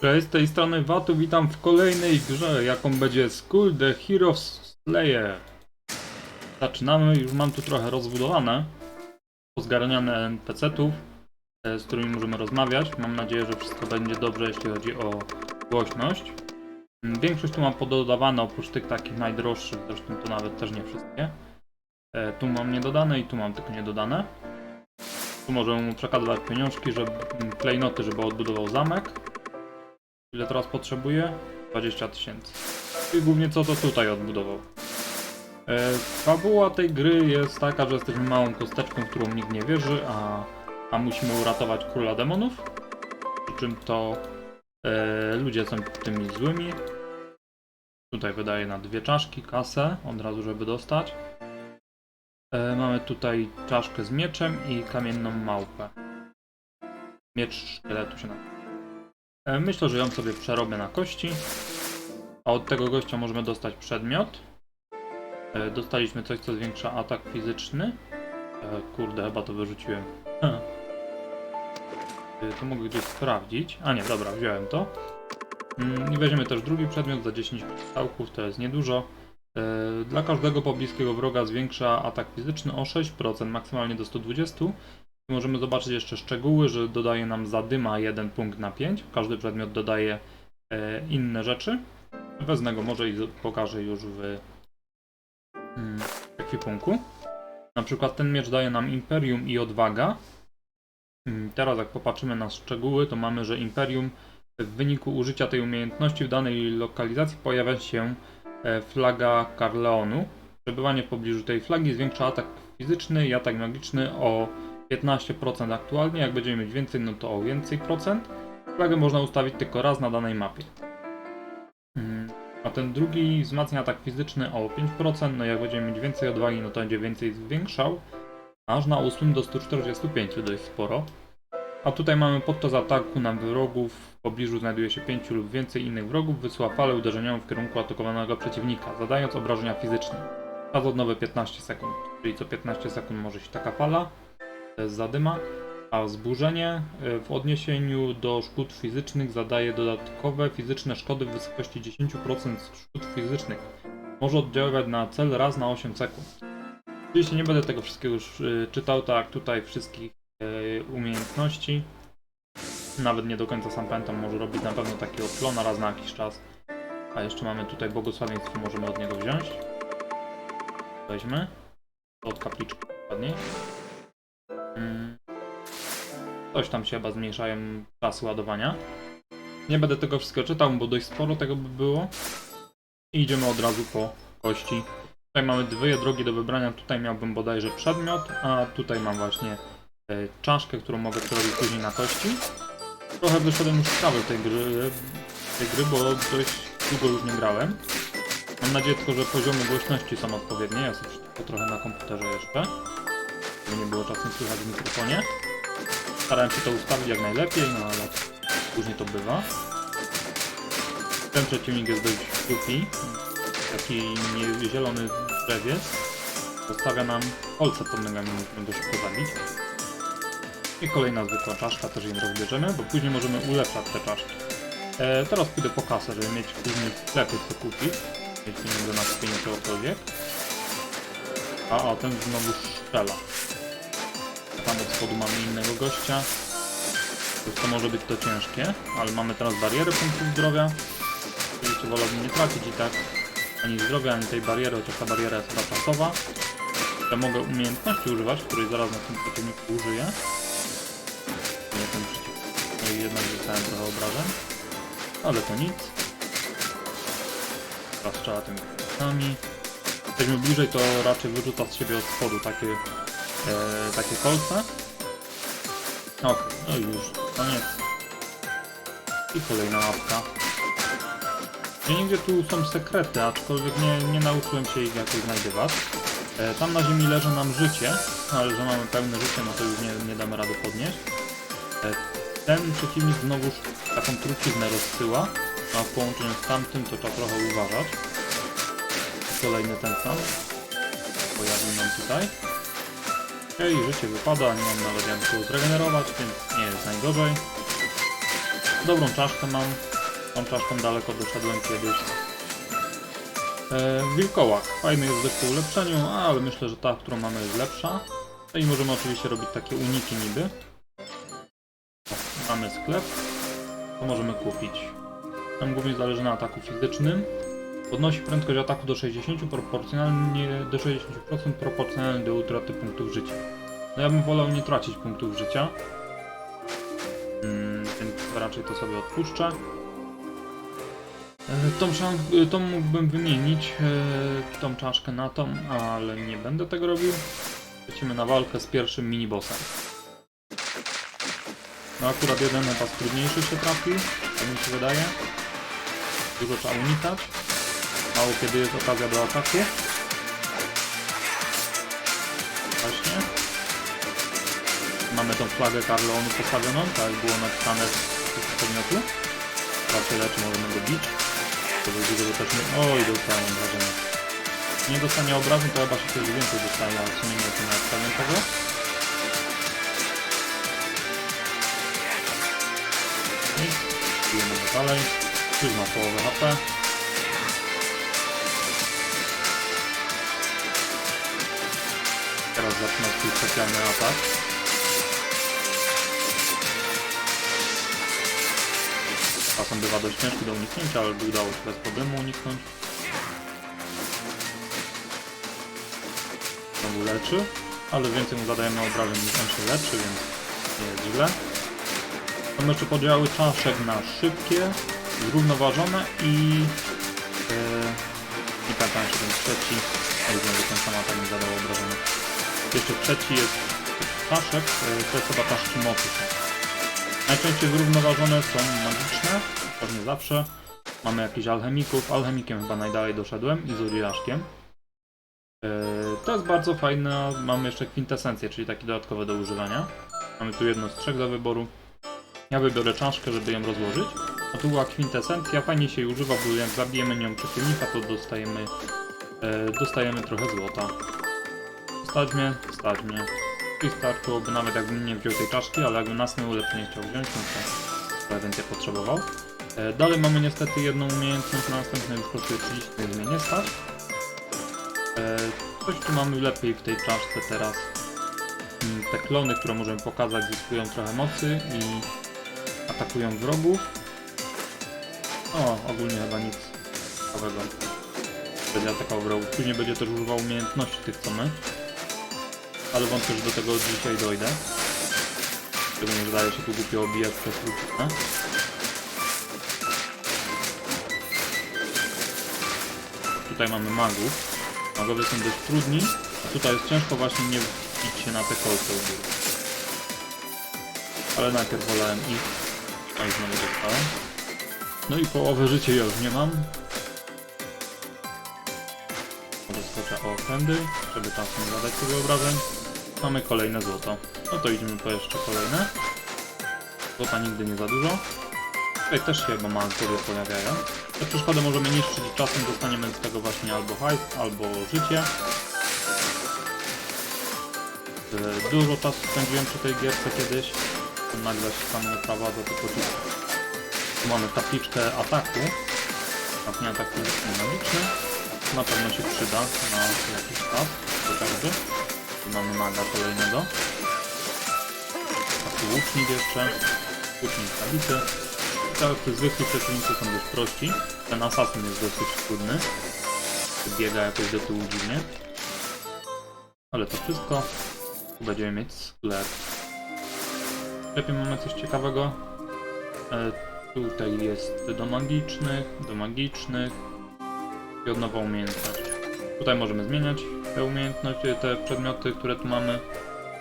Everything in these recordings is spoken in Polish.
Cześć, z tej strony Watu, witam w kolejnej grze, jaką będzie Skull the Heroes Slayer. Zaczynamy, już mam tu trochę rozbudowane, pozgarniane NPC-ów, e, z którymi możemy rozmawiać. Mam nadzieję, że wszystko będzie dobrze, jeśli chodzi o głośność. Mm, Większość tu mam pododawane, oprócz tych takich najdroższych, zresztą to nawet też nie wszystkie. E, Tu mam niedodane i tu mam tylko niedodane. Tu możemy mu przekazywać pieniążki, żeby, mm, klejnoty, żeby odbudował zamek. Ile teraz potrzebuję? 20 tysięcy. I głównie co to tutaj odbudował. E, fabuła tej gry jest taka, że jesteśmy małą kosteczką, w którą nikt nie wierzy, a, a musimy uratować króla demonów. Przy czym to e, ludzie są tymi złymi. Tutaj wydaje na dwie czaszki kasę, od razu żeby dostać. E, mamy tutaj czaszkę z mieczem i kamienną małpę. Miecz szkieletu się nazywa. E, Myślę, że ją sobie przerobię na kości. A od tego gościa możemy dostać przedmiot. E, Dostaliśmy coś, co zwiększa atak fizyczny. E, Kurde, chyba to wyrzuciłem. To mogę gdzieś sprawdzić. A nie, dobra, wziąłem to. Mm, I weźmiemy też drugi przedmiot za 10 kryształków, to jest niedużo. Dla każdego pobliskiego wroga zwiększa atak fizyczny o 6%, maksymalnie do 120. Możemy zobaczyć jeszcze szczegóły, że dodaje nam zadyma 1 punkt na 5. Każdy przedmiot dodaje e, inne rzeczy. Wezmę go może i pokażę już w mm, ekwipunku. Na przykład ten miecz daje nam Imperium i Odwaga. Mm, Teraz jak popatrzymy na szczegóły, to mamy, że Imperium w wyniku użycia tej umiejętności w danej lokalizacji pojawia się e, flaga Carleonu. Przebywanie w pobliżu tej flagi zwiększa atak fizyczny i atak magiczny o 15% aktualnie, jak będziemy mieć więcej, no to o więcej procent. Flagę można ustawić tylko raz na danej mapie. Mm, A ten drugi wzmacnia atak fizyczny o 5%, no jak będziemy mieć więcej odwagi, no to będzie więcej zwiększał. Aż na 8 do 145, dość sporo. A tutaj mamy podczas ataku na wrogów w pobliżu znajduje się 5 lub więcej innych wrogów, wysyła falę uderzeniową w kierunku atakowanego przeciwnika, zadając obrażenia fizyczne. Czas odnowy 15 sekund, czyli co 15 sekund może się taka fala zadyma, a wzburzenie y, w odniesieniu do szkód fizycznych zadaje dodatkowe fizyczne szkody w wysokości 10% szkód fizycznych. Może oddziaływać na cel raz na 8 sekund. Oczywiście nie będę tego wszystkiego już y, czytał, tak tutaj wszystkich y, umiejętności. Nawet nie do końca sam pamiętam, może robić na pewno takiego klona raz na jakiś czas. A jeszcze mamy tutaj błogosławieństwo, możemy od niego wziąć. Weźmy. Od kapliczki dokładniej. Coś tam się chyba zmniejszają czasy ładowania. Nie będę tego wszystkiego czytał, bo dość sporo tego by było. I idziemy od razu po kości. Tutaj mamy dwie drogi do wybrania. Tutaj miałbym bodajże przedmiot, a tutaj mam właśnie e, czaszkę, którą mogę przerobić później na kości. Trochę wyszedłem już z sprawy tej gry, tej gry, bo dość długo już nie grałem. Mam nadzieję tylko, że poziomy głośności są odpowiednie. Ja sobie to trochę na komputerze jeszcze było czasem słychać w mikrofonie. Starałem się to ustawić jak najlepiej, no ale później to bywa. Ten przeciwnik jest dość głupi. Taki nie, zielony drzewiec. Zostawia nam kolce pod nogami, musimy go szybko zabić. I kolejna zwykła czaszka, też ją rozbierzemy, bo później możemy ulepszać te czaszki. E, teraz pójdę po kasę, żeby mieć później w sklepie co kupić. Mieć pieniądze na kupienie czegokolwiek. A, a ten znowu strzela. Tam od spodu mamy innego gościa. To może być to ciężkie, ale mamy teraz barierę punktów zdrowia. Oczywiście wolałbym nie tracić i tak ani zdrowia, ani tej bariery, chociaż ta bariera jest chyba czasowa. Ja mogę umiejętności używać, której zaraz na tym przeciwniku użyję. Nie ten przeciwnik. No i jednak dostałem trochę obrażeń. Ale to nic. Teraz strzela tymi kresami. Jesteśmy bliżej, to raczej wyrzuca z siebie od spodu takie e, takie kolce. Okej, no już, koniec. I kolejna mapka. Gdzie nigdzie tu są sekrety, aczkolwiek nie, nie nauczyłem się ich jakoś znajdywać. E, tam na ziemi leży nam życie, ale że mamy pełne życie, no to już nie, nie damy rady podnieść. E, ten przeciwnik znowuż taką truciznę rozsyła, a w połączeniu z tamtym to trzeba trochę uważać. Kolejny ten sam. Pojawił nam tutaj. Okej, życie wypada, nie mam nawet jak zregenerować, więc nie jest najgorzej. Dobrą czaszkę mam. Tą czaszką daleko doszedłem kiedyś. E, wilkołak. Fajny jest w ulepszeniu, ale myślę, że ta, którą mamy jest lepsza. No i możemy oczywiście robić takie uniki niby. Mamy sklep. To możemy kupić. Nam głównie zależy na ataku fizycznym. Podnosi prędkość ataku do 60 proporcjonalnie do 60% proporcjonalnie do utraty punktów życia. No ja bym wolał nie tracić punktów życia. Mm, więc raczej to sobie odpuszczę. E, Tą, e, tą mógłbym wymienić, e, tą czaszkę na tą, ale nie będę tego robił. Lecimy na walkę z pierwszym minibossem. No akurat jeden chyba z się trafił, tak mi się wydaje. Dużo trzeba unikać. Mało kiedy jest okazja do ataku. Właśnie. Mamy tą flagę Carleonu postawioną, tak jak było napisane w podmiotu. Się leczy, możemy go bić. To był dużo też nie... Oj, dostałem obrażenia. Nie dostanie obrażeń, to chyba się coś więcej dostaje, ale w sumie nie jestem tego. I bijemy go dalej. Już ma połowę HP. Teraz zaczyna swój specjalny atak. Czasem bywa dość ciężki do uniknięcia, ale udało się bez problemu uniknąć. Znowu leczy, ale więcej mu zadajemy obrażeń niż on się leczy, więc nie jest źle. Mamy jeszcze podziały czaszek na szybkie, zrównoważone i... E, nie pamiętam jeszcze ten trzeci, ale znowu ten sam atak mi zadał obrażenia. Jeszcze trzeci jest czaszek, e, to jest chyba czaszki mocy. są. Najczęściej zrównoważone są magiczne, pewnie zawsze. Mamy jakichś alchemików, alchemikiem chyba najdalej doszedłem i z Uriaszkiem. Yy, to jest bardzo fajne, mamy jeszcze kwintesencję, czyli taki dodatkowy do używania. Mamy tu jedno z trzech do wyboru. Ja wybiorę czaszkę, żeby ją rozłożyć. A tu była kwintesencja, fajnie się jej używa, bo jak zabijemy nią przeciwnika, to dostajemy, yy, dostajemy trochę złota. Stać mnie, stać mnie. I starczyłoby nawet jakbym nie wziął tej czaszki, ale jakbym następne ulepszenie chciał wziąć, no to więcej potrzebował. E, Dalej mamy niestety jedną umiejętność, na następne już kosztuje 30, więc mnie nie stać. E, Coś tu mamy lepiej w tej czaszce teraz. Mm, Te klony, które możemy pokazać, zyskują trochę mocy i atakują wrogów. O, ogólnie chyba nic ciekawego. Będzie atakował wrogów. Później będzie też używał umiejętności tych co my. Ale wątpię, że do tego dzisiaj dojdę. Tego nie wydaje się tu głupio obijać przez truciznę. Tutaj mamy magów. Magowie są dość trudni, a tutaj jest ciężko właśnie nie wbić się na te kolce u góry. Ale najpierw wolałem ich. No i znowu dostałem. No i połowę życia już nie mam. Może skoczę o okrędy, żeby tam nie zadać sobie obrażeń. Mamy kolejne złoto. No to idziemy po jeszcze kolejne. Złota nigdy nie za dużo. Tutaj też się chyba magowie pojawiają. Te przeszkody możemy niszczyć i czasem dostaniemy z tego właśnie albo hajs, albo życie. E, Dużo czasu spędziłem przy tej gierce kiedyś. Nagle się sam nie prowadza, tylko tu, mamy tabliczkę ataku. Właśnie atak magiczny. Na pewno się przyda na jakiś czas, chociażby. Tu mamy maga kolejnego. A tu łucznik jeszcze. Łucznik zabity. Tak, te zwykli przeciwnicy są dość prości. Ten asasyn jest dosyć trudny. Biega jakoś do tyłu dziwnie. Ale to wszystko. Tu będziemy mieć sklep. W sklepie mamy coś ciekawego. E, tutaj jest do magicznych, do magicznych i od nowa umiejętność. Tutaj możemy zmieniać te umiejętności, te przedmioty, które tu mamy.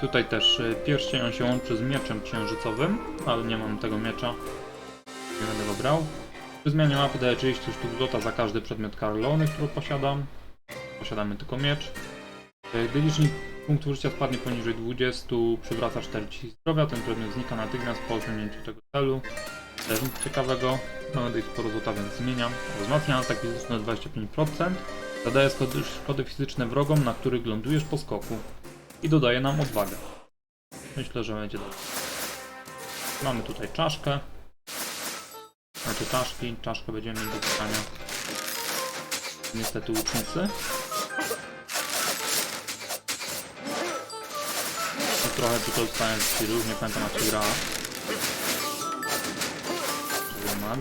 Tutaj też e, pierścień, on się łączy z mieczem księżycowym, ale nie mam tego miecza. Nie będę go brał. Przy zmianie mapy daje 30 sztuk złota za każdy przedmiot Carlony, który posiadam. Posiadamy tylko miecz. E, Gdy licznik punktów życia spadnie poniżej 20, przywraca 40 zdrowia. Ten przedmiot znika natychmiast po osiągnięciu tego celu. Też nic ciekawego. Mamy dość sporo złota, więc zmieniam. Wzmacnia atak fizyczny o 25%. Zadaje szkody, fizyczne wrogom, na których lądujesz po skoku. I dodaje nam odwagę. Myślę, że będzie dobrze. Mamy tutaj czaszkę. Znaczy czaszki, czaszkę będziemy mieć do pytania. Niestety łucznicy. Trochę tylko dostałem z nie pamiętam jak się. Żeby mag.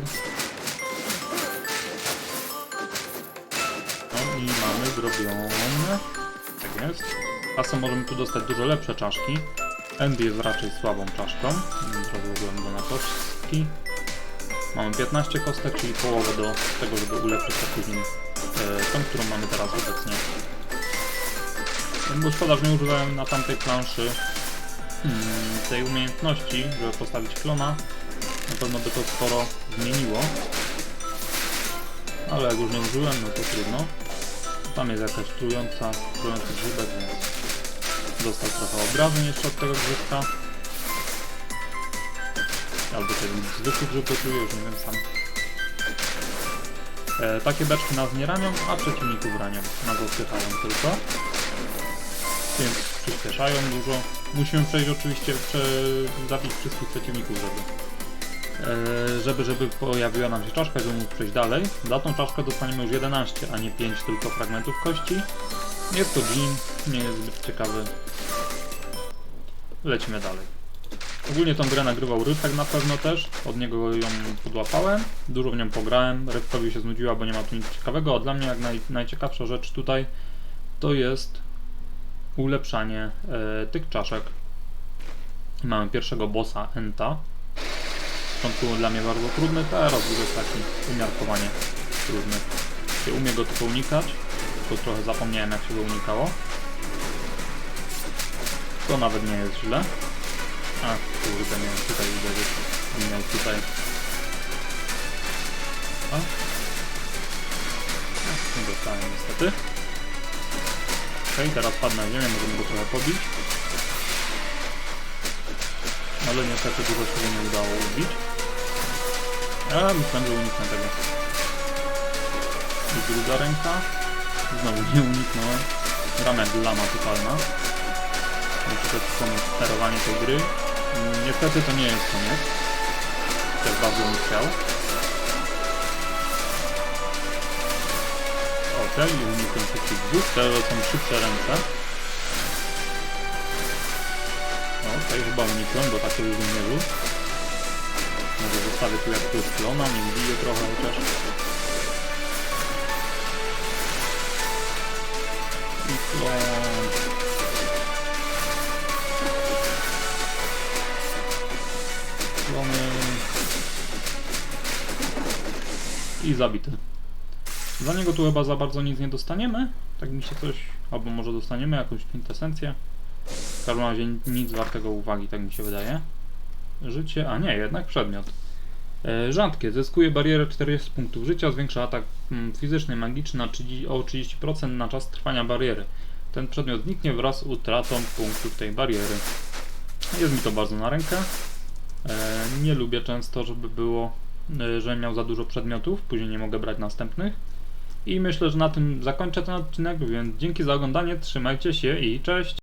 Zrobione. Tak jest. Czasem możemy tu dostać dużo lepsze czaszki. Envy jest raczej słabą czaszką. Zrobiłem na kostki. Mamy 15 kostek, czyli połowę do tego, żeby ulepszyć później e, tą, którą mamy teraz obecnie. Gospodarz nie używałem na tamtej planszy hmm, tej umiejętności, żeby postawić klona. Na pewno by to sporo zmieniło. Ale jak już nie użyłem, no to trudno. Tam jest jakaś trująca, trujący grzybek, więc dostał trochę obrażeń jeszcze od tego grzybka. Albo ten zwykły grzyb czuje, już nie wiem sam. E, takie beczki nas nie ranią, a przeciwników ranią. Nas odpychają tylko. Więc przyspieszają dużo. Musimy przejść oczywiście, prze... zabić wszystkich przeciwników, żeby żeby, żeby pojawiła nam się czaszka, żeby móc przejść dalej. Za tą czaszkę dostaniemy już 11, a nie 5 tylko fragmentów kości. Jest to Jin, nie jest zbyt ciekawy. Lecimy dalej. Ogólnie tą grę nagrywał Ryfek na pewno też, od niego ją podłapałem, dużo w nią pograłem, Ryfkowi się znudziła, bo nie ma tu nic ciekawego, a dla mnie jak naj, najciekawsza rzecz tutaj to jest ulepszanie e, tych czaszek. Mamy pierwszego bossa Enta, początku dla mnie bardzo trudny, teraz już jest taki umiarkowanie trudny. Umie go tylko unikać, tylko trochę zapomniałem jak się go unikało. To nawet nie jest źle. A, kurde, miałem tutaj uderzyć. Miał tutaj. A? Nie dostałem niestety. Okej, teraz padł na ziemię, możemy go trochę pobić. Ale niestety dużo się nie udało ubić. A, myślałem, że uniknę tego. I druga ręka. Znowu nie uniknąłem. Jak lama totalna. Muszę też wspomnieć sterowanie tej gry. Niestety to nie jest koniec. Też bardzo bym chciał. Okej, i unikłem wszystkich dwóch. Te są szybsze ręce. Okej, chyba unikłem, bo takie już nie był. Może zostawię tu jakiegoś klona, nie biję trochę chociaż. I klon. Klony. I zabity. Za niego tu chyba za bardzo nic nie dostaniemy. Tak mi się coś... Albo może dostaniemy jakąś kwintesencję. Każdym razie nic wartego uwagi, tak mi się wydaje. Życie, a nie, jednak przedmiot. E, rzadkie, zyskuje barierę 40 punktów życia, zwiększa atak mm, fizyczny, magiczny na 30, o 30% na czas trwania bariery. Ten przedmiot zniknie wraz z utratą punktów tej bariery. Jest mi to bardzo na rękę. E, nie lubię często, żeby było, e, że miał za dużo przedmiotów, później nie mogę brać następnych. I myślę, że na tym zakończę ten odcinek, więc dzięki za oglądanie, trzymajcie się i cześć!